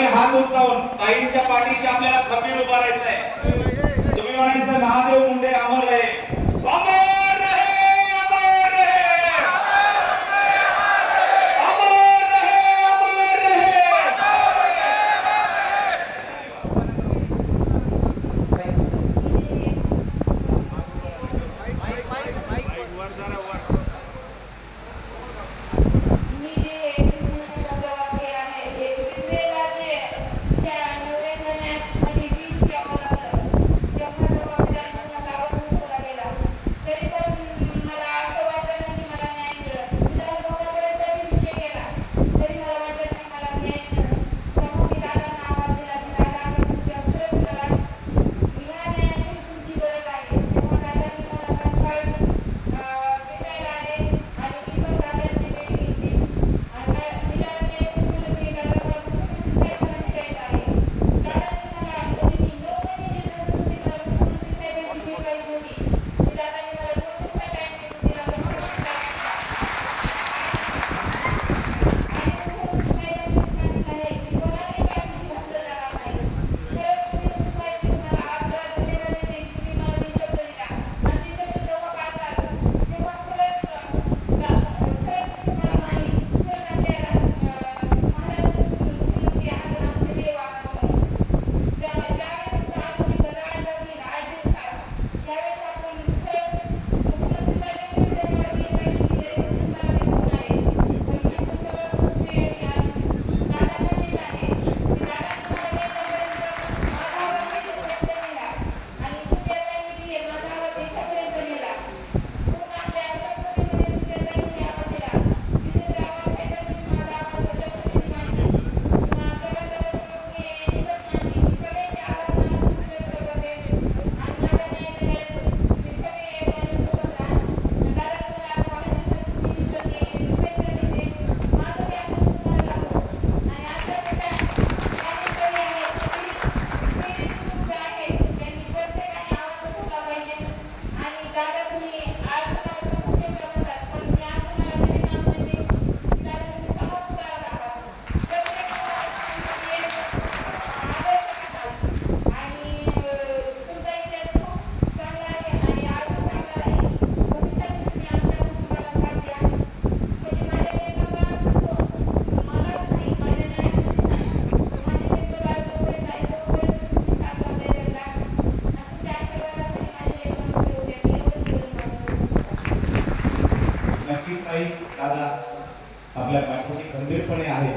सगळ्यांनी हात उंचावून ताईंच्या पाठीशी आपल्याला खंबीर उभा राहायचं आहे तुम्ही म्हणायचं महादेव माझं दादा आपल्या पाठीशी खंबीरपणे आहेत.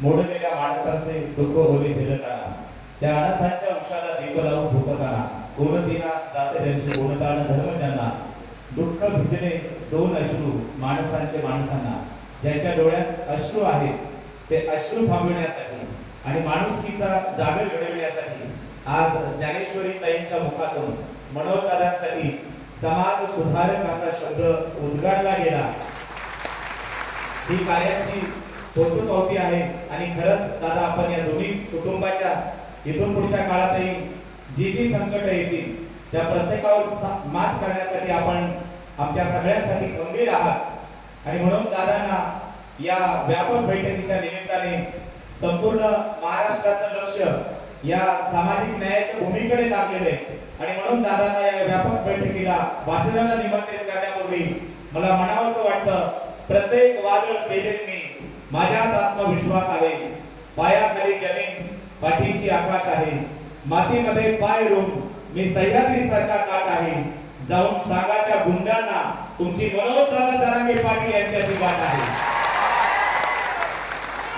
मोडलेल्या माणसांचे दुःख होले झेलताना त्या अनाथांच्या वृक्षाला दीप लावून झोपताना गुणदिना जाते त्यांची कोणताना धर्म त्यांना? दुःख भिजले दोन अश्रू माणसांचे माणसांना. ज्यांच्या डोळ्यात अश्रू आहेत ते अश्रू थांबविण्यासाठी आणि माणुसकीचा जागर घडविण्यासाठी आज ज्ञानेश्वरी ताईंच्या मुखातून मनोजदादांसाठी समाज सुधारक असा शब्द उद्गारला गेला. ही कार्याची पावती आहे. आणि खरंच दादा आपण या दोन्ही कुटुंबाच्या इथून पुढच्या काळातही जी जी संकट येतील त्या प्रत्येकावर मात करण्यासाठी आपण आमच्या सगळ्यांसाठी खंबीर आहात. आणि म्हणून दादांना या व्यापक बैठकीच्या निमित्ताने संपूर्ण महाराष्ट्राचं लक्ष या सामाजिक न्यायाच्या भूमीकडे लागलेलं आहे. आणि म्हणून दादांना या व्यापक बैठकीला भाषणाला निमंत्रित करण्यापूर्वी मला म्हणावंसं वाटतं प्रत्येक वादळ मी. माझ्यात आत्मविश्वास आहे. पायाखाली जमीन पाठीशी आकाश आहे. मातीमध्ये पाय रोम मी सह्याद्री सारखा काट आहे. जाऊन सांगा त्या गुंडांना तुमची मनोज दादा जरांगे पाटील यांच्याशी वाट आहे.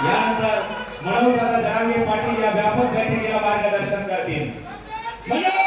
यानंतर मनोज दादा जरांगे पाटील या व्यापक बैठकीला मार्गदर्शन करतील. मनोज